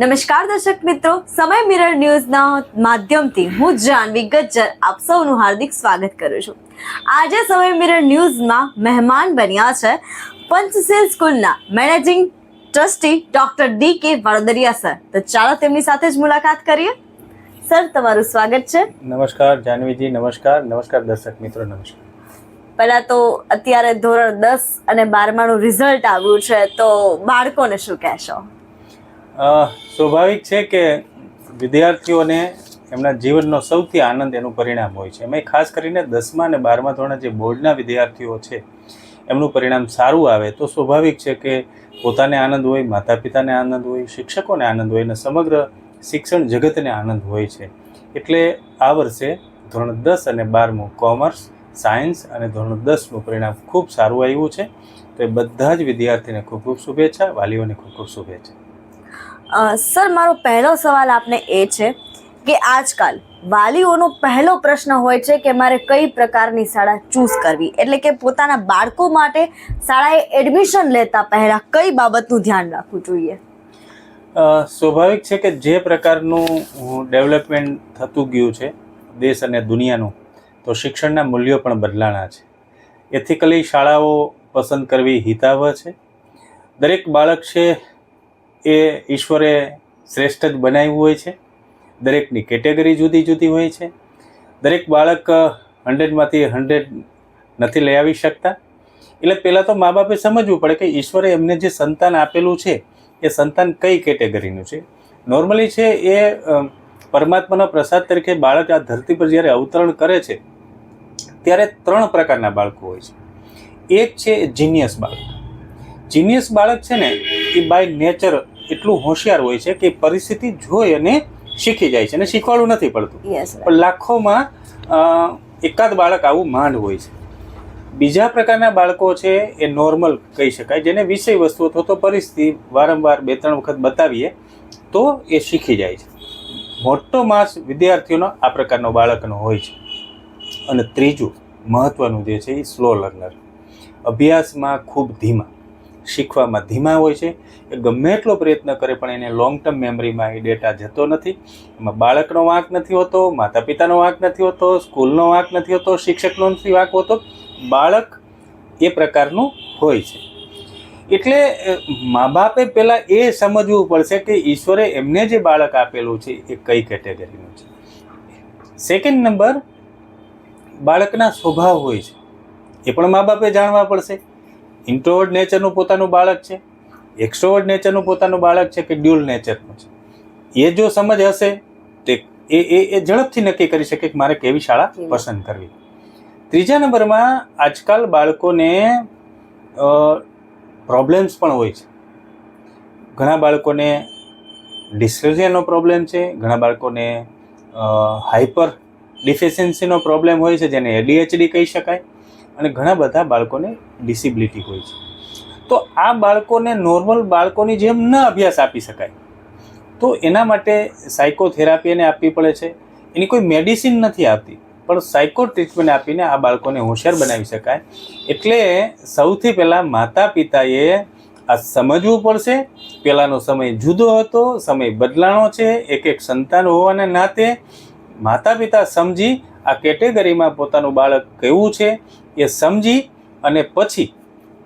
નમસ્કાર દર્શક મિત્રો. સમય મિરર ન્યૂઝના માધ્યમથી હું જાનવી ગજ્જર આપ સૌનું હાર્દિક સ્વાગત કરું છું. આજે સમય મિરર ન્યૂઝમાં મહેમાન બન્યા છે પંચશીલ સ્કૂલના મેનેજિંગ ટ્રસ્ટી ડોક્ટર ડી કે વડોદરિયા સર. તો ચાલો તેમની સાથે જ મુલાકાત કરીએ. સર તમારું સ્વાગત છે. નમસ્કાર જાનવીજી નમસ્કાર નમસ્કાર દર્શક મિત્રો નમસ્કાર. પહેલાં તો અત્યારે ધોરણ દસ અને બારમાનું રિઝલ્ટ આવ્યું છે તો બાળકોને શું કહેશો? સ્વાભાવિક છે કે વિદ્યાર્થીઓને એમના જીવનનો સૌથી આનંદ એનું પરિણામ હોય છે. એમાં ખાસ કરીને દસમા અને બારમા ધોરણના જે બોર્ડના વિદ્યાર્થીઓ છે, એમનું પરિણામ સારું આવે તો સ્વાભાવિક છે કે પોતાને આનંદ હોય માતા પિતાને આનંદ હોય, શિક્ષકોને આનંદ હોય અને સમગ્ર શિક્ષણ જગતને આનંદ હોય છે. એટલે આ વર્ષે ધોરણ દસ અને બારમું કોમર્સ, સાયન્સ અને ધોરણ દસનું પરિણામ ખૂબ સારું આવ્યું છે. તો એ બધા જ વિદ્યાર્થીને ખૂબ ખૂબ શુભેચ્છા, વાલીઓને ખૂબ ખૂબ શુભેચ્છા. સર, મારો પહેલો સવાલ આપને એ છે કે આજકાલ વાલીઓનો પહેલો પ્રશ્ન હોય છે કે મારે કઈ પ્રકારની શાળા ચૂઝ કરવી? એટલે કે પોતાના બાળકો માટે શાળાએ એડમિશન લેતા પહેલા કઈ બાબતનું ધ્યાન રાખવું જોઈએ? સ્વાભાવિક છે કે જે પ્રકારનું ડેવલપમેન્ટ થતું ગયું છે દેશ અને દુનિયાનું, તો શિક્ષણના મૂલ્યો પણ બદલાણા છે. એથિકલી શાળાઓ પસંદ કરવી હિતાવહ છે. દરેક બાળક છે એ ઈશ્વરે શ્રેષ્ઠ જ બનાવ્યું હોય છે. દરેકની કેટેગરી જુદી જુદી હોય છે. દરેક બાળક હંડ્રેડમાંથી હંડ્રેડ નથી લઈ આવી શકતા. એટલે પહેલાં તો મા બાપે સમજવું પડે કે ઈશ્વરે એમને જે સંતાન આપેલું છે, એ સંતાન કઈ કેટેગરીનું છે? નોર્મલી છે એ પરમાત્માના પ્રસાદ તરીકે બાળક આ ધરતી પર જ્યારે અવતરણ કરે છે, ત્યારે ત્રણ પ્રકારના બાળકો હોય છે. એક છે જીનિયસ બાળક. જીનિયસ બાળક છે ને, એ બાય નેચર એટલું હોશિયાર હોય છે કે પરિસ્થિતિ જોઈ અને શીખી જાય છે અને શીખવાડવું નથી પડતું. પણ લાખોમાં એકાદ બાળક આવું માંડ હોય છે. બીજા પ્રકારના બાળકો છે એ નોર્મલ કહી શકાય જેને વિષય વસ્તુ અથવા તો પરિસ્થિતિ વારંવાર બે ત્રણ વખત બતાવીએ તો એ શીખી જાય છે. મોટો માસ વિદ્યાર્થીઓનો આ પ્રકારનો બાળકનો હોય છે. અને ત્રીજું મહત્વનું જે છે એ સ્લો લર્નર અભ્યાસમાં ખૂબ ધીમા. શીખવામાં ધીમા હોય છે. એ ગમે એટલો પ્રયત્ન કરે પણ એને લોંગ ટર્મ મેમરીમાં એ ડેટા જતો નથી. એમાં બાળકનો વાંક નથી હોતો માતા પિતાનો વાંક નથી હોતો, સ્કૂલનો વાંક નથી હોતો, શિક્ષકનો નથી વાંક હોતો. બાળક એ પ્રકારનું હોય છે. એટલે મા બાપે પહેલાં એ સમજવું પડશે કે ઈશ્વરે એમને જે બાળક આપેલું છે એ કઈ કેટેગરીનું છે. સેકન્ડ નંબર બાળકના સ્વભાવ હોય છે. એ પણ મા બાપે જાણવા પડશે. ઇન્ટ્રોવર્ડ નેચરનું પોતાનું બાળક છે એક્સ્ટ્રોવર્ડ નેચરનું પોતાનું બાળક છે કે ડ્યુઅલ નેચરનું છે? એ જો સમજ હશે તે એ એ એ ઝડપથી નક્કી કરી શકે કે મારે કેવી શાળા પસંદ કરવી. ત્રીજા નંબરમાં આજકાલ બાળકોને પ્રોબ્લેમ્સ પણ હોય છે. ઘણા બાળકોને ડિસ્લેક્સિયાનો પ્રોબ્લેમ છે ઘણા બાળકોને હાઇપર ડિફિશિયન્સીનો પ્રોબ્લેમ હોય છે જેને એડીએચડી કહી શકાય. અને ઘણા બધા બાળકોને ડિસેબિલિટી હોય છે. તો આ બાળકોને નોર્મલ બાળકોની જેમ ન અભ્યાસ આપી શકાય. તો એના માટે સાયકોથેરાપી એને આપવી પડે છે. એની કોઈ મેડિસિન નથી આપતી પણ સાયકો ટ્રીટમેન્ટ આપીને આ બાળકોને હોશિયાર બનાવી શકાય. એટલે સૌથી પહેલાં માતા પિતાએ આ સમજવું પડશે. પહેલાંનો સમય જુદો હતો, સમય બદલાણો છે એક એક સંતાન હોવાના નાતે માતા પિતા સમજી આ કેટેગરીમાં પોતાનું બાળક કેવું છે એ સમજી અને પછી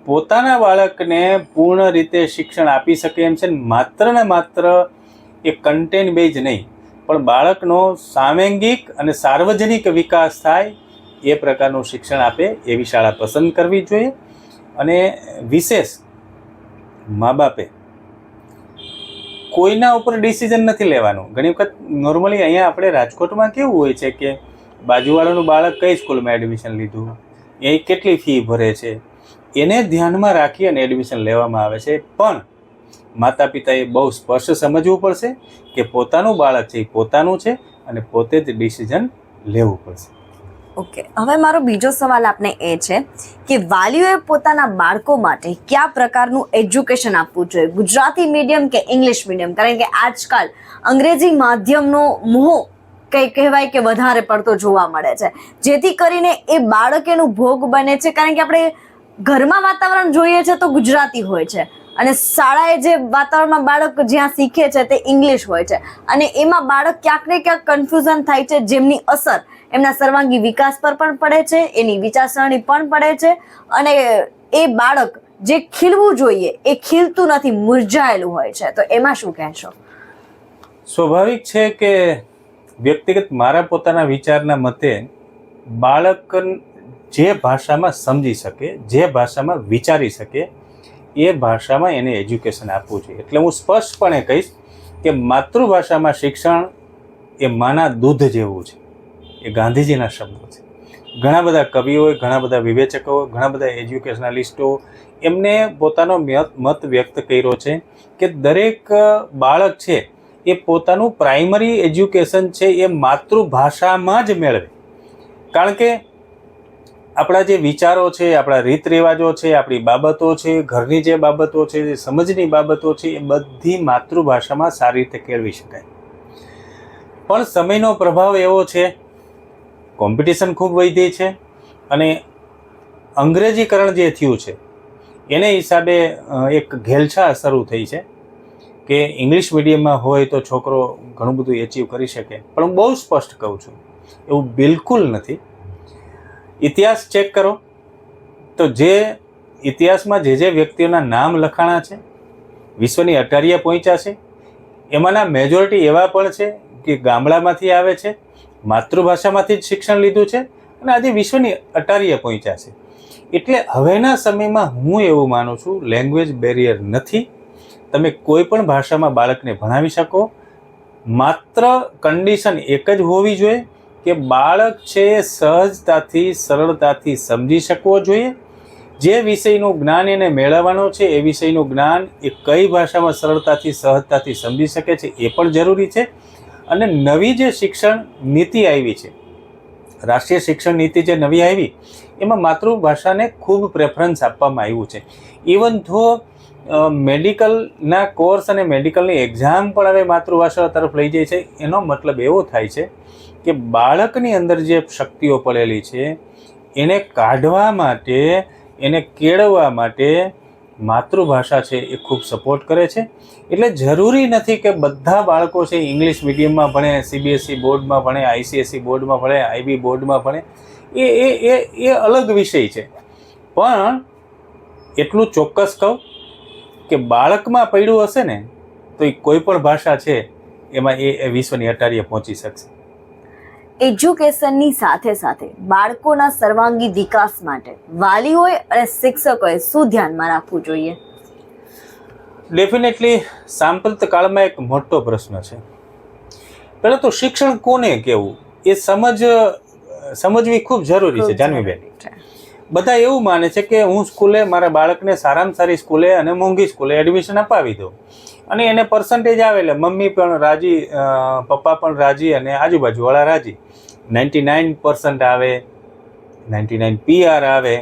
પોતાના બાળકને પૂર્ણ રીતે શિક્ષણ આપી શકે એમ છે માત્ર ને માત્ર એ કન્ટેન્ટ બેઝ નહીં. પણ બાળકનો સાંવેગિક અને સાર્વજનિક વિકાસ થાય એ પ્રકારનું શિક્ષણ આપે એવી શાળા પસંદ કરવી જોઈએ. અને વિશેષ મા બાપે કોઈના ઉપર ડિસિઝન નથી લેવાનું. ઘણી વખત નોર્મલી અહીંયા આપણે રાજકોટમાં કેવું હોય છે કે બાજુવાળાનું બાળક કઈ સ્કૂલમાં એડમિશન લીધું? એ કેટલી ફી ભરે છે? એને ધ્યાનમાં રાખી અને એડમિશન લેવામાં આવે છે. પણ માતા પિતાએ બહુ સ્પષ્ટ સમજવું પડશે કે પોતાનું બાળક છે, એ પોતાનું છે અને પોતે જ ડિસિઝન લેવું પડશે. ઓકે હવે મારો બીજો સવાલ આપને એ છે કે વાલીઓએ પોતાના બાળકો માટે કયા પ્રકારનું એજ્યુકેશન આપવું જોઈએ? ગુજરાતી મીડિયમ કે ઇંગ્લિશ મીડિયમ કારણ કે આજકાલ અંગ્રેજી માધ્યમનો મોહ કઈ કહેવાય કે વધારે પડતો જોવા મળે છે. જેથી કરીને એ બાળકેનું ભોગ બને છે. કારણ કે આપણે ઘરમાં વાતાવરણ જોઈએ છે તો ગુજરાતી હોય છે. અને શાળાએ જે વાતાવરણમાં બાળક જ્યાં શીખે છે તે ઇંગ્લિશ હોય છે. અને એમાં બાળક ક્યાંક ને ક્યાંક કન્ફ્યુઝન થાય છે, જેમની અસર એમના સર્વાંગી વિકાસ પર પણ પડે છે, એની વિચારસરણી પણ પડે છે. અને એ બાળક જે ખીલવું જોઈએ એ ખીલતું નથી, મુરઝાયેલું હોય છે. તો એમાં શું કહેશો? સ્વાભાવિક છે કે વ્યક્તિગત મારા પોતાના વિચારના મતે બાળક જે ભાષામાં સમજી શકે, જે ભાષામાં વિચારી શકે, એ ભાષામાં એને એજ્યુકેશન આપવું જોઈએ. એટલે હું સ્પષ્ટપણે કહીશ કે માતૃભાષામાં શિક્ષણ એ માના દૂધ જેવું છે. એ ગાંધીજીના શબ્દો છે. ઘણા બધા કવિઓએ ઘણા બધા વિવેચકો, ઘણા બધા એજ્યુકેશનાલિસ્ટો એમને પોતાનો મત વ્યક્ત કર્યો છે કે દરેક બાળક છે એ પોતાનું પ્રાઇમરી એજ્યુકેશન છે એ માતૃભાષામાં જ મેળવે. કારણ કે આપણા જે વિચારો છે, આપણા રીત રિવાજો છે, આપણી બાબતો છે, ઘરની જે બાબતો છે, જે સમજની બાબતો છે, એ બધી માતૃભાષામાં સારી રીતે કેળવી શકાય. પણ સમયનો પ્રભાવ એવો છે કોમ્પિટિશન ખૂબ વધી છે અને અંગ્રેજીકરણ જે થયું છે, એને હિસાબે એક ઘેલછા શરૂ થઈ છે. કે ઇંગ્લિશ મીડિયમમાં હોય તો છોકરો ઘણું બધું એચીવ કરી શકે. પણ હું બહુ સ્પષ્ટ કહું છું, એવું બિલકુલ નથી. ઇતિહાસ ચેક કરો. તો જે ઇતિહાસમાં જે જે વ્યક્તિઓના નામ લખાણા છે, વિશ્વની અટારીએ પહોંચ્યા છે, એમાંના મેજોરિટી એવા પણ છે કે ગામડામાંથી આવે છે, માતૃભાષામાંથી જ શિક્ષણ લીધું છે અને આજે વિશ્વની અટારીએ પહોંચ્યા છે. એટલે હવેના સમયમાં હું એવું માનું છું લેંગ્વેજ બેરિયર નથી. તમે કોઈ પણ ભાષામાં બાળકને ભણાવી શકો. માત્ર કન્ડિશન એક જ હોવી જોઈએ કે બાળક છે સહજતાથી, સરળતાથી સમજી શકવો જોઈએ. જે વિષયનું જ્ઞાન એને મેળવવાનો છે, એ વિષયનું જ્ઞાન એ કઈ ભાષામાં સરળતાથી, સહજતાથી સમજી શકે છે એ પણ જરૂરી છે. અને નવી જે શિક્ષણ નીતિ આવી છે, રાષ્ટ્રીય શિક્ષણ નીતિ જે નવી આવી, એમાં માતૃભાષાને ખૂબ પ્રેફરન્સ આપવામાં આવ્યું છે. ઇવન ધો મેડિકલના કોર્સ અને મેડિકલની એક્ઝામ પણ હવે માતૃભાષા તરફ લઈ જાય છે. એનો મતલબ એવો થાય છે કે બાળકની અંદર જે શક્તિઓ પડેલી છે, એને કાઢવા માટે, એને કેળવવા માટે માતૃભાષા છે એ ખૂબ સપોર્ટ કરે છે. એટલે જરૂરી નથી કે બધા બાળકો છે ઇંગ્લિશ મીડિયમમાં ભણે સીબીએસઈ બોર્ડમાં ભણે આઈસીએસઈ બોર્ડમાં ભણે આઈબી બોર્ડમાં ભણે. એ એ એ એ અલગ વિષય છે. પણ એટલું ચોક્કસ કહું કે બાળકમાં પડ્યું હશે ને તો એ કોઈ પણ ભાષા છે એમાં એ વિશ્વની અટારીએ પહોંચી શકશે. એજ્યુકેશનની સાથે સાથે બાળકોના સર્વાંગી વિકાસ માટે વાલીઓએ અને શિક્ષકોએ શું ધ્યાનમાં રાખવું જોઈએ? ડેફિનેટલી સાંપ્રત કાળમાં એક મોટો પ્રશ્ન છે. પહેલાં તો શિક્ષણ કોને કહેવું? એ સમજ સમજવી ખૂબ જરૂરી છે જાનવીબેન બધા એવું માને છે કે હું સ્કૂલે, મારા બાળકને સારામાં સારી સ્કૂલે અને મોંઘી સ્કૂલે એડમિશન અપાવી દઉં. અને એને પર્સન્ટેજ આવે એટલે મમ્મી પણ રાજી પપ્પા પણ રાજી અને આજુબાજુવાળા રાજી. નાઇન્ટી નાઇન પર્સન્ટ આવે નાઇન્ટી નાઇન પીઆર આવે.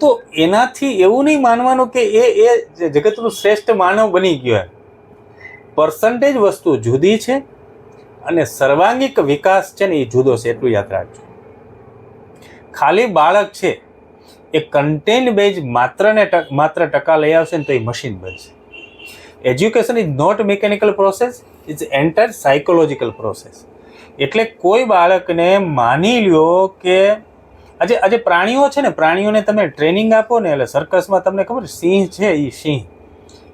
તો એનાથી એવું નહીં માનવાનું કે એ એ જગતનું શ્રેષ્ઠ માનવ બની ગયો એમ. પર્સન્ટેજ વસ્તુ જુદી છે અને સર્વાંગિક વિકાસ છે ને એ જુદો છે, એટલું યાદ રાખજો. ખાલી બાળક છે, એ કન્ટેન્ટ બેઝ માત્ર ને ટક- માત્ર ટકા લઈ આવશે ને તો એ મશીન બનશે. Education is not mechanical process is entire psychological process એટલે કોઈ બાળકને માની લ્યો કે આજે આજે પ્રાણીઓ છે ને, પ્રાણીઓને તમે ટ્રેનિંગ આપો ને, એટલે સર્કસમાં તમને ખબર સિંહ છે એ સિંહ.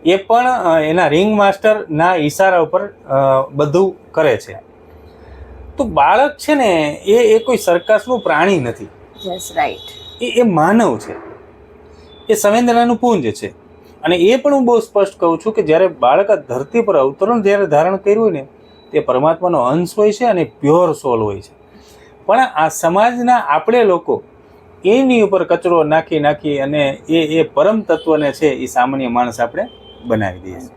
એ પણ એના રિંગ માસ્ટરના ઈશારા ઉપર બધું કરે છે. તો બાળક છે ને, એ એ કોઈ સર્કસનું પ્રાણી નથી. યસ રાઈટ એ એ માનવ છે. એ સંવેદનાનું પુંજ છે. અને એ પણ હું બહુ સ્પષ્ટ કહું છું કે જ્યારે બાળક આ ધરતી પર અવતરણ જ્યારે ધારણ કર્યું હોય ને, તે પરમાત્માનો અંશ હોય છે અને પ્યોર સોલ હોય છે. પણ આ સમાજના આપણે લોકો એની ઉપર કચરો નાખી નાખી અને એ એ પરમ તત્વને છે એ સામાન્ય માણસ આપણે બનાવી દઈએ છીએ.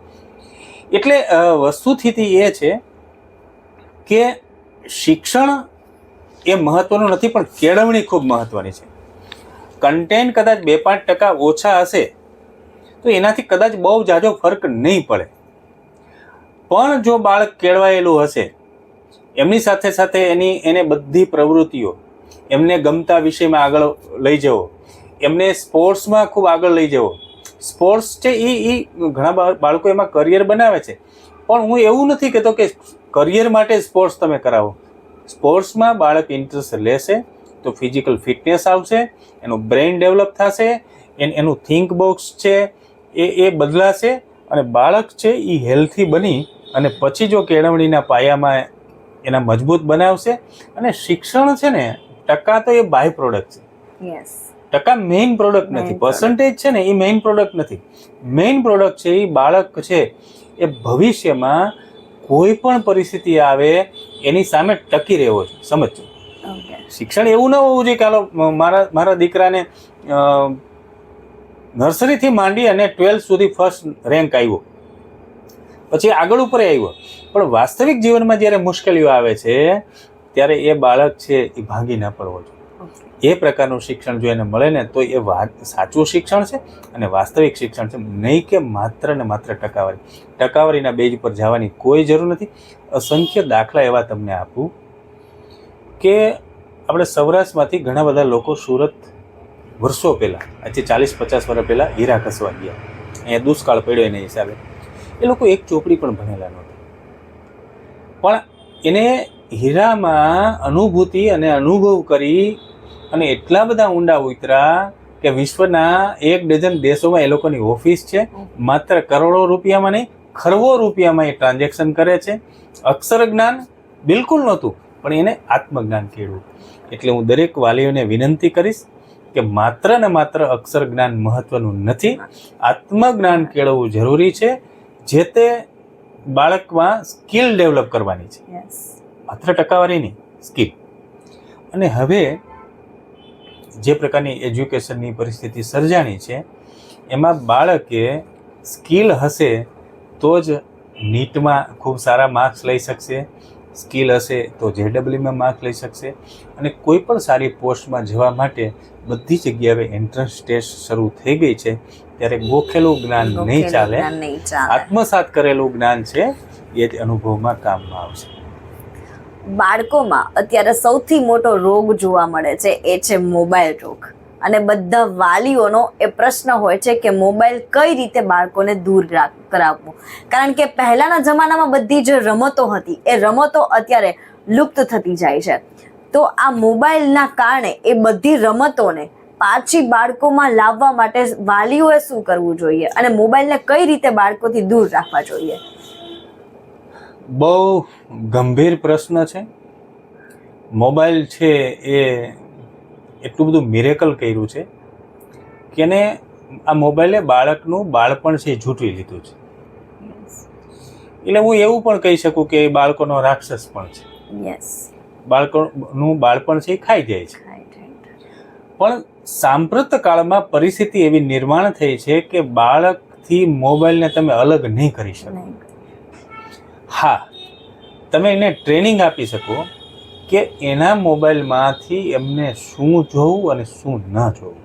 એટલે વસ્તુસ્થિતિ એ છે કે શિક્ષણ એ મહત્વનું નથી, પણ કેળવણી ખૂબ મહત્વની છે. કન્ટેન કદાચ બે પાંચ ટકા ઓછા હશે, તો એનાથી કદાચ બહુ જાજો ફરક નહીં પડે. પણ જો બાળક કેળવાયેલું હશે, એમની સાથે સાથે એની, એને બધી પ્રવૃત્તિઓ, એમને ગમતા વિષયમાં આગળ લઈ જવો, એમને સ્પોર્ટ્સમાં ખૂબ આગળ લઈ જવો. સ્પોર્ટ્સ છે એ એ ઘણા બાળકો એમાં કરિયર બનાવે છે. પણ હું એવું નથી કહેતો કે કરિયર માટે સ્પોર્ટ્સ તમે કરાવો. સ્પોર્ટ્સમાં બાળક ઇન્ટરેસ્ટ લેશે તો ફિઝિકલ ફિટનેસ આવશે એનું બ્રેઇન ડેવલપ થશે એન- એનું થિંક બોક્સ છે એ એ બદલાશે અને બાળક છે એ હેલ્થી બની અને પછી જો કેળવણીના પાયામાં એના મજબૂત બનાવશે અને શિક્ષણ છે ને ટકા તો એ બાય પ્રોડક્ટ છે ટકા મેઇન પ્રોડક્ટ નથી. પર્સન્ટેજ છે ને એ મેઇન પ્રોડક્ટ નથી. મેઇન પ્રોડક્ટ છે એ બાળક છે એ ભવિષ્યમાં કોઈ પણ પરિસ્થિતિ આવે એની સામે ટકી રહેવો છે સમજજો. શિક્ષણ એવું ન હોવું જોઈએ કાલો મારા મારા દીકરાને નર્સરીથી માંડી અને ટ્વેલ્થ સુધી ફર્સ્ટ રેન્ક આવ્યો પછી આગળ ઉપર આવ્યો પણ વાસ્તવિક જીવનમાં જ્યારે મુશ્કેલીઓ આવે છે ત્યારે એ બાળક છે એ ભાંગી ન પડવો જોઈએ. એ પ્રકારનું શિક્ષણ જો એને મળે ને તો એ સાચું શિક્ષણ છે અને વાસ્તવિક શિક્ષણ છે. નહીં કે માત્ર ને માત્ર ટકાવારી. ટકાવારીના બેજ પર જવાની કોઈ જરૂર નથી. અસંખ્ય દાખલા એવા તમને આપું કે આપણે સૌરાષ્ટ્રમાંથી ઘણા બધા લોકો સુરત વર્ષો પહેલાં, આજે ચાલીસ પચાસ વર્ષ પહેલાં હીરા ખસવા ગયા. અહીંયા દુષ્કાળ પડ્યો એના હિસાબે. એ લોકો એક ચોપડી પણ ભણેલા નહોતા. પણ એને હીરામાં અનુભૂતિ અને અનુભવ કરી અને એટલા બધા ઊંડા ઉતરા કે વિશ્વના એક ડઝન દેશોમાં એ લોકોની ઓફિસ છે. માત્ર કરોડો રૂપિયામાં નહીં ખરવો રૂપિયામાં એ ટ્રાન્ઝેક્શન કરે છે. અક્ષર જ્ઞાન બિલકુલ નહોતું પણ એને આત્મજ્ઞાન કેળવું. એટલે હું દરેક વાલીઓને વિનંતી કરીશ કે માત્ર ને માત્ર અક્ષર જ્ઞાન મહત્વનું નથી આત્મજ્ઞાન કેળવવું જરૂરી છે જે તે બાળકમાં સ્કિલ ડેવલપ કરવાની છે. માત્ર ટકાવારી નહીં સ્કિલ. અને હવે જે પ્રકારની એજ્યુકેશનની પરિસ્થિતિ સર્જાણી છે એમાં બાળકે સ્કિલ હશે તો જ નીટમાં ખૂબ સારા માર્ક્સ લઈ શકશે સ્કિલ હશે તો જેડબલ્યુમાં માર્ક્સ લઈ શકશે અને કોઈ પણ સારી પોસ્ટમાં જવા માટે બધી જગ્યાએ એન્ટ્રન્સ ટેસ્ટ શરૂ થઈ ગઈ છે. ત્યારે ગોખેલું જ્ઞાન નહીં ચાલે. જ્ઞાન નહીં ચાલે. આત્મસાત કરેલું જ્ઞાન છે એ જ અનુભવમાં કામમાં આવશે. બાળકોમાં અત્યારે સૌથી મોટો રોગ જોવા મળે છે એ છે મોબાઈલ રોગ. અને બધા વાલીઓનો એ પ્રશ્ન હોય છે કે મોબાઈલ કઈ રીતે બાળકોને દૂર કરાવવું? કારણ કે પહેલાના જમાનામાં બધી જે રમતો હતી, એ રમતો અત્યારે લુપ્ત થતી જાય છે. તો આ મોબાઈલના કારણે એ બધી રમતોને પાછી બાળકોમાં લાવવા માટે વાલીઓએ શું કરવું જોઈએ? અને મોબાઈલને કઈ રીતે બાળકોથી દૂર રાખવા જોઈએ? બહુ ગંભીર પ્રશ્ન છે. મોબાઈલ છે એ એટલું બધું મિરેકલ કર્યું છે કે એને આ મોબાઈલે બાળકનું બાળપણ છે એ ઝૂંટવી લીધું છે. એટલે હું એવું પણ કહી શકું કે એ બાળકોનો રાક્ષસ પણ છે. બાળકોનું બાળપણ છે એ ખાઈ જાય છે. પણ સાંપ્રત કાળમાં પરિસ્થિતિ એવી નિર્માણ થઈ છે કે બાળકથી મોબાઈલને તમે અલગ નહીં કરી શકો. હા તમે એને ટ્રેનિંગ આપી શકો. કે એના મોબાઈલમાંથી એમને શું જોવું અને શું ન જોવું.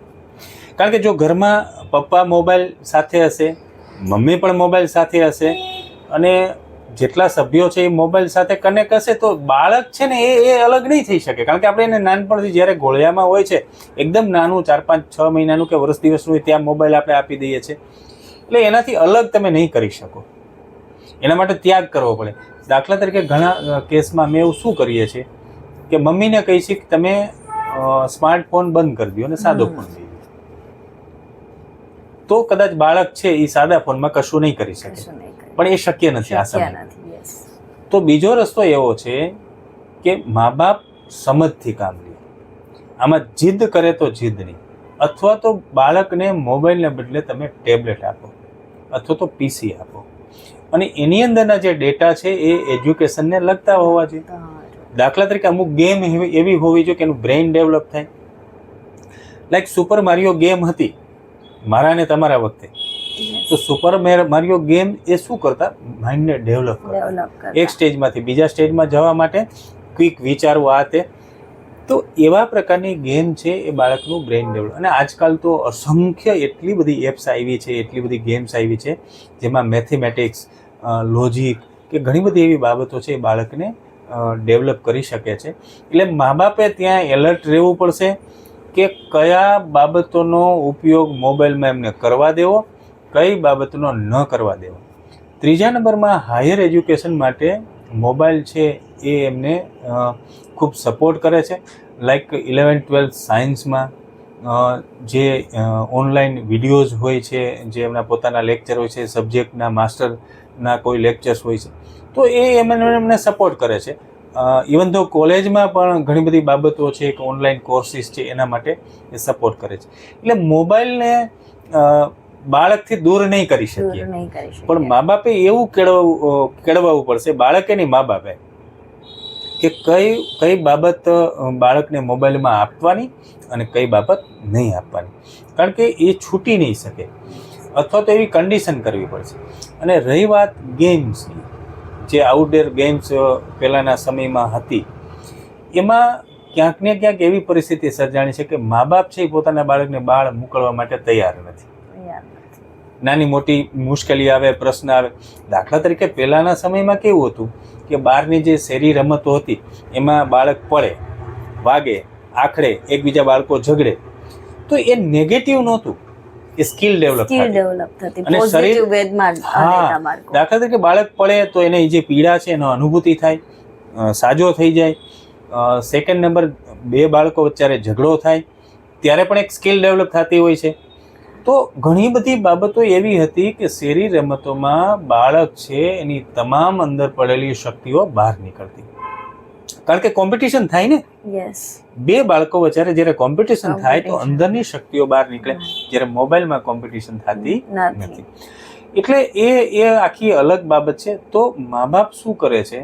કારણ કે જો ઘરમાં પપ્પા મોબાઈલ સાથે હશે, મમ્મી પણ મોબાઈલ સાથે હશે, અને જેટલા સભ્યો છે એ મોબાઈલ સાથે કનેક્ટ હશે, તો બાળક છે ને એ એ અલગ નહીં થઈ શકે. કારણ કે આપણે એને નાનપણથી જ્યારે ગોળિયામાં હોય છે, એકદમ નાનું, ચાર, પાંચ, છ મહિનાનું કે વર્ષ દિવસનું હોય ત્યાં મોબાઈલ આપણે આપી દઈએ છીએ. એટલે એનાથી અલગ તમે નહીં કરી શકો. એના માટે ત્યાગ કરવો પડે. દાખલા તરીકે ઘણા કેસમાં અમે એવું શું કરીએ છીએ? કે મમ્મીને કહી છે કે તમે સ્માર્ટફોન બંધ કરી દો અને સાદો ફોન લઈ તો કદાચ બાળક છે એ સાદા ફોનમાં કશું નહીં કરી શકે. પણ એ શક્ય નથી આ સમયે. તો બીજો રસ્તો એવો છે કે મા બાપ સમજથી કામ લે. આમાં જીદ કરે તો જીદ નહીં. અથવા તો બાળકને મોબાઈલને બદલે તમે ટેબ્લેટ આપો. અથવા તો પીસી આપો. અને એની અંદરના જે ડેટા છે એ એજ્યુકેશનને લગતા હોવા જોઈએ. દાખલા તરીકે અમુક ગેમ એવી એવી હોવી જોઈએ કે એનું બ્રેઇન ડેવલપ થાય. લાઈક સુપર મારિયો ગેમ હતી મારા ને તમારા વખતે. તો સુપર મારિયો ગેમ એ શું કરતા? માઇન્ડને ડેવલપ કરતા. કરતા. એક સ્ટેજમાંથી બીજા સ્ટેજમાં જવા માટે ક્વિક વિચારવું આ તે. તો એવા પ્રકારની ગેમ છે એ બાળકનું બ્રેઇન ડેવલપ અને આજકાલ તો અસંખ્ય એટલી બધી એપ્સ આવી છે એટલી બધી ગેમ્સ આવી છે જેમાં મેથેમેટિક્સ લોજિક કે ઘણી બધી એવી બાબતો છે એ બાળકને ડેવલપ કરી શકે છે. એટલે મા બાપે ત્યાં એલર્ટ રહેવું પડશે કે કયા બાબતોનો ઉપયોગ મોબાઈલમાં એમને કરવા દેવો, કઈ બાબતનો ન કરવા દેવો. ત્રીજા નંબરમાં હાયર એજ્યુકેશન માટે મોબાઈલ છે એ એમને ખૂબ સપોર્ટ કરે છે. લાઈક ઇલેવન ટ્વેલ્થ સાયન્સમાં જે ઓનલાઈન વિડીયોઝ હોય છે, જે એમના પોતાના લેક્ચર હોય છે, સબ્જેક્ટના, માસ્ટરના કોઈ લેક્ચર્સ હોય છે. તો એ એમને એમને સપોર્ટ કરે છે. ઇવન તો કોલેજમાં પણ ઘણી બધી બાબતો છે કે ઓનલાઈન કોર્સિસ છે એના માટે એ સપોર્ટ કરે છે. એટલે મોબાઈલને બાળકથી દૂર નહીં કરી શકીએ. પણ મા બાપે એવું કેળવવું કેળવવું પડશે બાળકે નહીં મા બાપે કે કઈ કઈ બાબત બાળકને મોબાઈલમાં આપવાની અને કઈ બાબત નહીં આપવાની. કારણ કે એ છૂટી નહીં શકે. અથવા તો એવી કન્ડિશન કરવી પડશે. અને રહી વાત ગેમ્સની જે આઉટડોર ગેમ્સ પહેલાંના સમયમાં હતી એમાં ક્યાંક ને ક્યાંક એવી પરિસ્થિતિ સર્જાણી છે કે મા બાપ છે એ પોતાના બાળકને બહાર મોકલવા માટે તૈયાર નથી. નાની મોટી મુશ્કેલી આવે પ્રશ્ન આવે. દાખલા તરીકે પહેલાંના સમયમાં કેવું હતું કે બહારની જે શેરી રમતો હતી એમાં બાળક પડે વાગે આખડે એકબીજા બાળકો ઝઘડે તો એ નેગેટિવ નહોતું. સ્કિલ ડેવલપ સ્કિલ થતી. ડેવલપ થતી અને શરીર- વેદમાં હા. દાખલા તરીકે બાળક પડે તો એને જે પીડા છે એનો અનુભૂતિ થાય સાજો થઈ જાય. સેકન્ડ નંબર બે બાળકો વચ્ચે ઝઘડો થાય ત્યારે પણ એક સ્કિલ ડેવલપ થતી હોય છે. તો ઘણી બધી બાબતો એવી હતી કે શેરી રમતોમાં બાળક છે એની તમામ અંદર પડેલી શક્તિઓ બહાર નીકળતી. કારણ કે કોમ્પિટિશન થાય ને? બે બાળકો વચ્ચે જ્યારે કોમ્પિટિશન થાય તો અંદરની શક્તિઓ બહાર નીકળે. જ્યારે મોબાઈલમાં કોમ્પિટિશન થતી નથી. એટલે એ એ આખી અલગ બાબત છે. તો મા બાપ શું કરે છે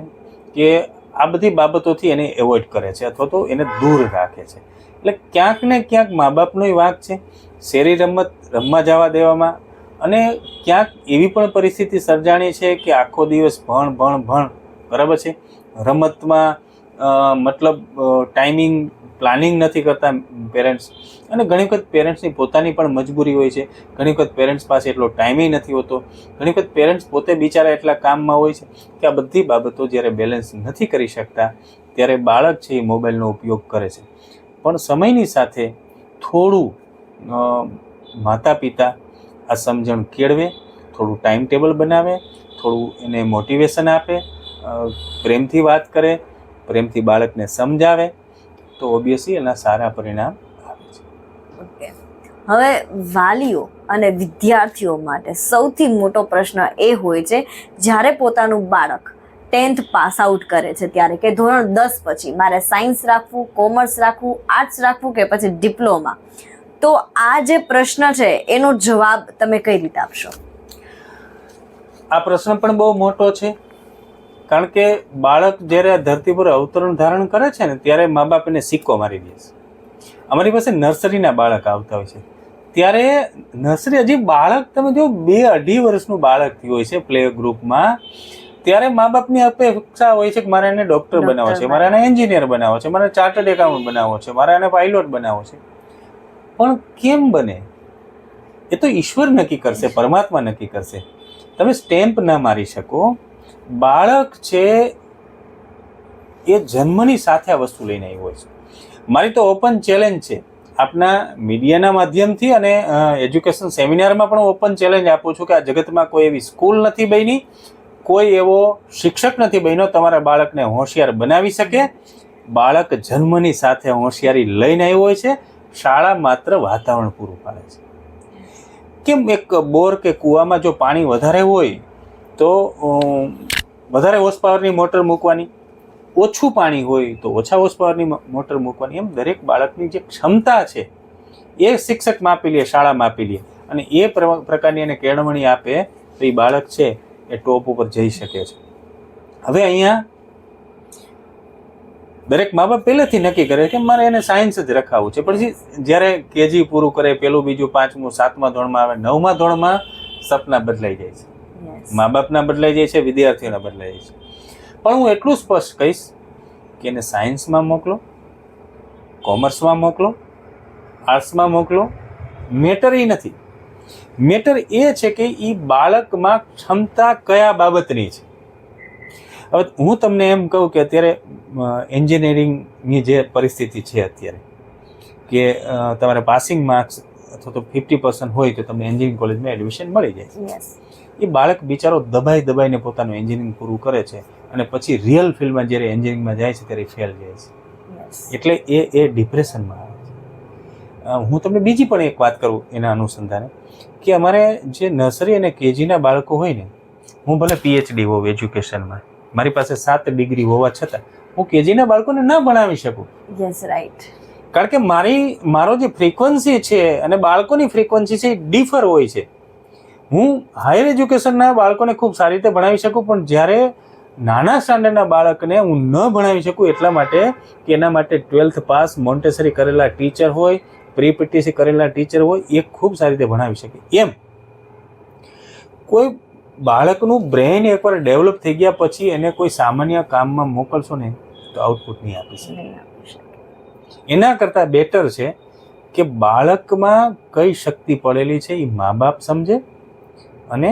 કે આ બધી બાબતોથી એને એવોઇડ કરે છે અથવા તો એને દૂર રાખે છે. એટલે ક્યાંક ને ક્યાંક મા બાપનો વાંક છે. શેરી રમત રમવા જવા દેવામાં અને ક્યાંક એવી પણ પરિસ્થિતિ સર્જાણી છે કે આખો દિવસ ભણ ભણ ભણ. બરાબર છે? રમતમાં મતલબ ટાઈમિંગ પ્લાનિંગ નથી કરતા પેરેન્ટ્સ અને ઘણી વખત પેરેન્ટ્સની પોતાની પણ મજબૂરી હોય છે. ઘણી વખત પેરેન્ટ્સ પાસે એટલો ટાઈમિંગ નથી હોતો. ઘણી વખત પેરેન્ટ્સ પોતે બિચારા એટલા કામમાં હોય છે કે આ બધી બાબતો જ્યારે બેલેન્સ નથી કરી શકતા, ત્યારે બાળક છે એ મોબાઈલનો ઉપયોગ કરે છે. પણ સમયની સાથે થોડું માતા પિતા આ સમજણ કેળવે, થોડું ટાઈમ ટેબલ બનાવે, થોડું એને મોટિવેશન આપે પ્રેમથી વાત કરે પ્રેમથી બાળકને સમજાવે તો ઓબ્વિયસલી એના સારા પરિણામ આવે છે. ઓકે હવે વાલીઓ અને વિદ્યાર્થીઓ માટે સૌથી મોટો પ્રશ્ન એ હોય છે જ્યારે પોતાનું બાળક ટેન્થ પાસ આઉટ કરે છે ત્યારે કે ધોરણ દસ પછી મારે સાયન્સ રાખવું કોમર્સ રાખવું આર્ટ્સ રાખવું કે પછી ડિપ્લોમા? તો આ જે પ્રશ્ન છે એનો જવાબ તમે કઈ રીતે આપશો? આ પ્રશ્ન પણ બહુ મોટો છે. કારણ કે બાળક જ્યારે આ ધરતી પર અવતરણ ધારણ કરે છે ને ત્યારે મા બાપ એને સિક્કો મારી દે છે. અમારી પાસે નર્સરીના બાળક આવતા હોય છે. ત્યારે નર્સરી હજી બાળક તમે જો બે અઢી વર્ષનું બાળક થયું હોય છે પ્લે ગ્રુપમાં ત્યારે મા બાપની અપેક્ષા હોય છે કે મારે એને ડૉક્ટર બનાવવો છે મારે એને એન્જિનિયર બનાવવો છે મારે ચાર્ટર્ડ એકાઉન્ટ બનાવવો છે મારે એને પાઇલોટ બનાવવો છે. પણ કેમ બને? એ તો ઈશ્વર નક્કી કરશે પરમાત્મા નક્કી કરશે. તમે સ્ટેમ્પ ના મારી શકો. બાળક છે એ જન્મની સાથે આ વસ્તુ લઈને આવી હોય છે. મારી તો ઓપન ચેલેન્જ છે. આપના મીડિયાના માધ્યમથી અને એજ્યુકેશન સેમિનારમાં પણ ઓપન ચેલેન્જ આપું છું કે આ જગતમાં કોઈ એવી સ્કૂલ નથી બની, કોઈ એવો શિક્ષક નથી બન્યો તમારા બાળકને હોશિયાર બનાવી શકે. બાળક જન્મની સાથે હોશિયારી લઈને આવ્યો હોય છે. શાળા માત્ર વાતાવરણ પૂરું પાડે છે. કેમ એક બોર કે કૂવામાં જો પાણી વધારે હોય તો વધારે હોર્સ પાવરની મોટર મૂકવાની, ઓછું પાણી હોય તો ઓછા હોર્સ પાવરની મોટર મૂકવાની. એમ દરેક બાળકની જે ક્ષમતા છે, એ શિક્ષક માપી લે, શાળા માપી લે. અને એ પ્ર- પ્રકારની એને કેળવણી આપે તો એ બાળક છે, એ ટોપ ઉપર જઈ શકે છે. હવે અહીંયા દરેક મા બાપ પહેલેથી નક્કી કરે કે મારે એને સાયન્સ જ રખાવવું છે. પછી જ્યારે કેજી પૂરું કરે, પેલું બીજું પાંચમું, સાતમા ધોરણમાં આવે, નવમા ધોરણમાં સપના બદલાઈ જાય છે. મા બાપના બદલાઈ જાય છે વિદ્યાર્થીઓના બદલાઈ જાય છે. પણ હું એટલું સ્પષ્ટ કહીશ કે એને સાયન્સમાં મોકલો કોમર્સમાં મોકલો આર્ટ્સમાં મોકલો મેટર એ નથી. મેટર એ છે કે એ બાળકમાં ક્ષમતા કયા બાબતની છે. હવે હું તમને એમ કહું કે અત્યારે એન્જિનિયરિંગની જે પરિસ્થિતિ છે અત્યારે કે તમારે પાસિંગ માર્ક્સ અથવા તો ફિફ્ટી પર્સન્ટ હોય તો તમને એન્જિનિયરિંગ કોલેજમાં એડમિશન મળી જાય. એ બાળક બિચારો દબાઈ દબાઈને પોતાનું એન્જિનિયરિંગ પૂરું કરે છે અને પછી રિયલ ફિલ્ડમાં જ્યારે એન્જિનિયરિંગમાં જાય છે ત્યારે ફેલ જાય છે. એટલે એ એ ડિપ્રેશનમાં આવે છે. હું તમને બીજી પણ એક વાત કરું એના અનુસંધાને કે અમારે જે નર્સરી અને કેજીના બાળકો હોય ને હું ભલે પીએચડી હોઉં એજ્યુકેશનમાં મારી પાસે સાત ડિગ્રી હોવા છતાં હું કેજીના બાળકોને ન ભણાવી શકું. યસ રાઈટ કારણ કે મારી મારો જે ફ્રીક્વન્સી છે અને બાળકોની ફ્રીક્વન્સી છે એ ડિફર હોય છે. હું હાયર એજ્યુકેશનના બાળકોને ખૂબ સારી રીતે ભણાવી શકું પણ જ્યારે નાના સ્ટાન્ડર્ડના બાળકને હું ન ભણાવી શકું એટલા માટે કે એના માટે ટ્વેલ્થ પાસ મોન્ટેસરી કરેલા ટીચર હોય પ્રી પીટીસી કરેલા ટીચર હોય એ ખૂબ સારી રીતે ભણાવી શકે. એમ. કોઈ બાળકનું બ્રેઇન એકવાર ડેવલપ થઈ ગયા પછી એને કોઈ સામાન્ય કામમાં મોકલશો ને તો આઉટપુટ નહીં આપી શકે. નહીં આપી શકે. એના કરતાં બેટર છે કે બાળકમાં કઈ શક્તિ પડેલી છે એ મા બાપ સમજે અને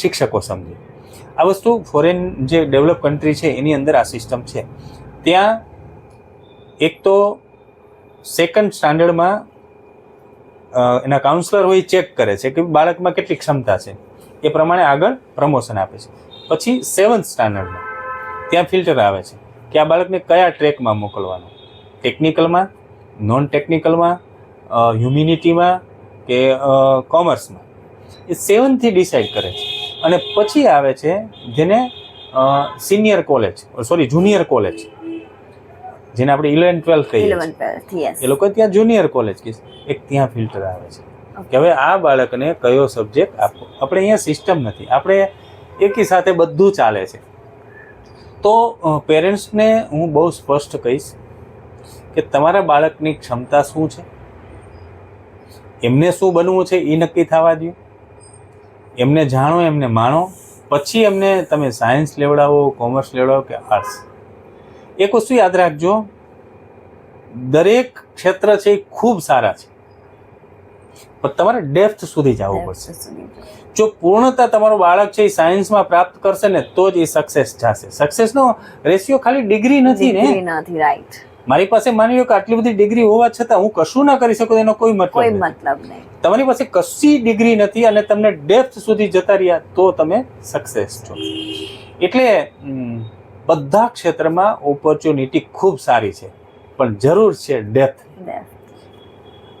શિક્ષકો સમજે. આ વસ્તુ ફોરેન જે ડેવલપ કન્ટ્રી છે, એની અંદર આ સિસ્ટમ છે. ત્યાં એક તો સેકન્ડ સ્ટાન્ડર્ડમાં એના કાઉન્સલર હોય ચેક કરે છે કે બાળકમાં કેટલી ક્ષમતા છે. એ પ્રમાણે આગળ પ્રમોશન આપે છે. પછી સેવન્થ સ્ટાન્ડર્ડમાં ત્યાં ફિલ્ટર આવે છે કે આ બાળકને કયા ટ્રેકમાં મોકલવાનું. ટેકનિકલમાં નોન ટેકનિકલમાં હ્યુમિનિટીમાં કે કોમર્સમાં એ સેવનથી ડિસાઈડ કરે છે. અને પછી આવે છે જેને senior college sorry junior college જેને આપણે ઇલેવન ટ્વેલ્થ કહીએ એ લોકો ત્યાં જુનિયર કોલેજ કહીશ એક ત્યાં ફિલ્ટર આવે છે. કે હવે આ બાળકને કયો સબ્જેક્ટ આપવો? આપણે અહીંયા સિસ્ટમ નથી. આપણે એકી સાથે બધું ચાલે છે. તો પેરેન્ટ્સને હું બહુ સ્પષ્ટ કહીશ કે તમારા બાળકની ક્ષમતા શું છે? એમને શું બનવું છે? એ નક્કી થવા દો એમને જાણો એમને માણો. પછી એમને તમે સાયન્સ લેવડાવો કોમર્સ લેવડાવો કે આર્ટ્સ એક વસ્તુ યાદ રાખજો દરેક ક્ષેત્ર છે એ ખૂબ સારા છે. પણ તમારે ડેપ્થ સુધી જવું પડશે. જો પૂર્ણતા તમારું બાળક છે એ સાયન્સમાં પ્રાપ્ત કરશે ને તો જ એ સક્સેસ જશે. સક્સેસનો રેશિયો ખાલી ડિગ્રી નથી ને. નથી રાઈટ મારી પાસે માની લો કે આટલી બધી ડિગ્રી હોવા છતાં હું કશું ના કરી શકું એનો કોઈ મતલબ કોઈ મતલબ નહીં. તમારી પાસે કશી ડિગ્રી નથી અને તમને ડેપ્થ સુધી જતા રહ્યા તો તમે સક્સેસ છો. એટલે બધા ક્ષેત્રમાં ઓપોર્ચ્યુનિટી ખૂબ સારી છે પણ જરૂર છે ડેપ્થ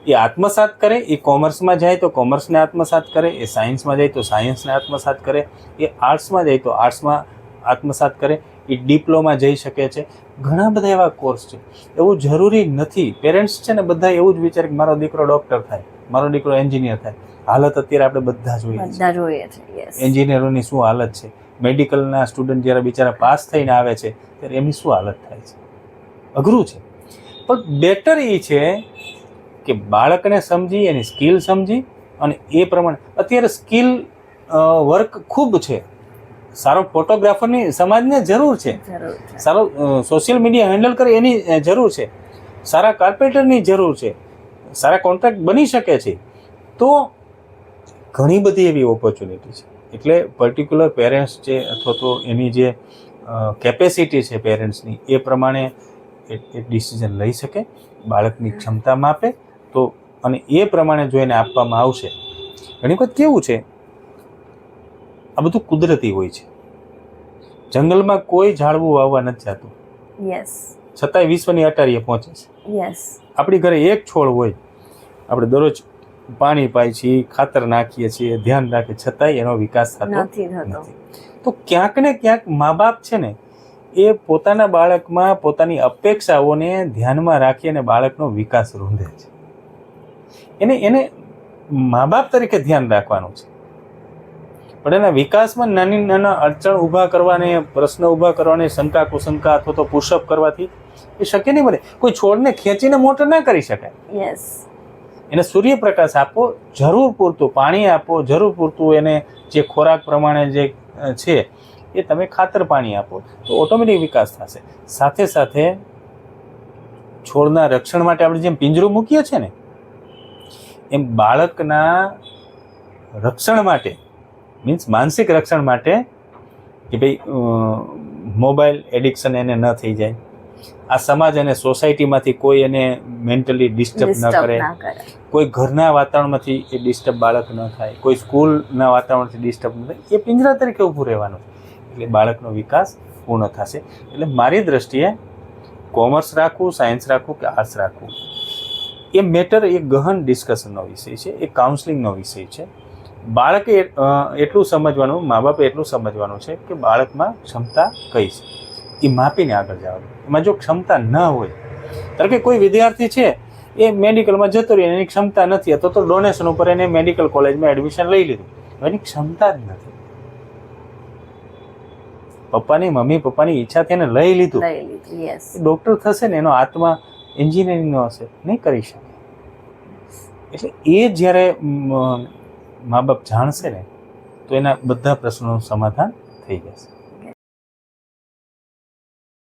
એ આત્મસાત કરે એ કોમર્સમાં જાય તો કોમર્સને આત્મસાત કરે એ સાયન્સમાં જાય તો સાયન્સને આત્મસાત કરે એ આર્ટ્સમાં જાય તો આર્ટ્સમાં આત્મસાત કરે એ ડિપ્લોમા જઈ શકે છે. ઘણા બધા એવા કોર્સ છે. એવું જરૂરી નથી. પેરેન્ટ્સ છે ને બધા એવું જ વિચારે કે મારો દીકરો ડૉક્ટર થાય મારો દીકરો એન્જિનિયર થાય. હાલત અત્યારે આપણે બધા જોઈએ બધા જોઈએ છે એન્જિનિયરોની શું હાલત છે? મેડિકલના સ્ટુડન્ટ જ્યારે બિચારા પાસ થઈને આવે છે ત્યારે એમની શું હાલત થાય છે? અઘરું છે. પણ બેટર એ છે કે બાળકને સમજી એની સ્કિલ સમજી અને એ પ્રમાણે. અત્યારે સ્કિલ વર્ક ખૂબ છે. સારો ફોટોગ્રાફરની સમાજને જરૂર છે. સારો સોશિયલ મીડિયા હેન્ડલ કરે એની જરૂર છે. સારા કાર્પેન્ટરની જરૂર છે. સારા કોન્ટ્રાક્ટ બની શકે છે. તો ઘણી બધી એવી ઓપોર્ચ્યુનિટી છે. એટલે પર્ટિક્યુલર પેરેન્ટ્સ છે અથવા તો એની જે કેપેસિટી છે પેરેન્ટ્સની એ પ્રમાણે એ એ ડિસિઝન લઈ શકે બાળકની ક્ષમતા માપે તો અને એ પ્રમાણે જો એને આપવામાં આવશે. ઘણી વખત કેવું છે આ બધું કુદરતી હોય છે. જંગલમાં કોઈ ઝાડવું વાવવા નથી જતું. યસ છતાંય વિશ્વની અટારીએ પહોંચે છે. યસ આપણી ઘરે એક છોડ હોય. આપણે દરરોજ પાણી પાય છીએ ખાતર નાખીએ છીએ ધ્યાન રાખીએ છતાંય એનો વિકાસ થતો. નથી. તો ક્યાંક ને ક્યાંક મા બાપ છે ને એ પોતાના બાળકમાં પોતાની અપેક્ષાઓને ધ્યાનમાં રાખી અને બાળકનો વિકાસ રૂંધે છે. એને એને મા બાપ તરીકે ધ્યાન રાખવાનું છે. પણ એના વિકાસમાં નાની નાના અડચણ ઊભા કરવાને પ્રશ્ન ઊભા કરવાની શંકા કુશંકા અથવા તો પુશઅપ કરવાથી એ શક્ય નહીં બને. કોઈ છોડને ખેંચીને મોટો ના કરી શકાય. યસ એને સૂર્યપ્રકાશ આપો જરૂર પૂરતું પાણી આપો જરૂર પૂરતું એને જે ખોરાક પ્રમાણે જે છે એ તમે ખાતર પાણી આપો તો ઓટોમેટિક વિકાસ થશે. સાથે સાથે છોડના રક્ષણ માટે આપણે જેમ પિંજરું મૂકીએ છીએ ને એમ બાળકના રક્ષણ માટે મીન્સ માનસિક રક્ષણ માટે કે ભાઈ મોબાઈલ એડિક્શન એને ન થઈ જાય. આ સમાજ અને સોસાયટીમાંથી કોઈ એને મેન્ટલી ડિસ્ટર્બ ન કરે. કોઈ ઘરના વાતાવરણમાંથી એ ડિસ્ટર્બ બાળક ન થાય. કોઈ સ્કૂલના વાતાવરણથી ડિસ્ટર્બ ન થાય. એ પિંજરા તરીકે ઊભું રહેવાનું. એટલે બાળકનો વિકાસ પૂર્ણ થશે. એટલે મારી દ્રષ્ટિએ કોમર્સ રાખવું સાયન્સ રાખવું કે આર્ટ્સ રાખવું એ મેટર એ ગહન ડિસ્કશનનો વિષય છે. એ કાઉન્સલિંગનો વિષય છે. બાળકે એટલું સમજવાનું મા બાપે એટલું સમજવાનું છે કે બાળકમાં ક્ષમતા કઈ છે? એ માપીને આગળ જવાનું એમાં જો ક્ષમતા ન હોય ધારો કે કોઈ વિદ્યાર્થી છે એ મેડિકલમાં જતો રહ્યો એની ક્ષમતા નથી અથવા તો ડોનેશન ઉપર એને મેડિકલ કોલેજમાં એડમિશન લઈ લીધું. એની ક્ષમતા જ નથી. પપ્પાની મમ્મી પપ્પાની ઈચ્છાથી એને લઈ લીધું. ડોક્ટર થશે ને એનો આત્મા એન્જિનિયરિંગનો હશે નહીં કરી શકે. એટલે એ જ્યારે મા બાપ જાણશે ને તો એના બધા પ્રશ્નોનું સમાધાન થઈ જશે.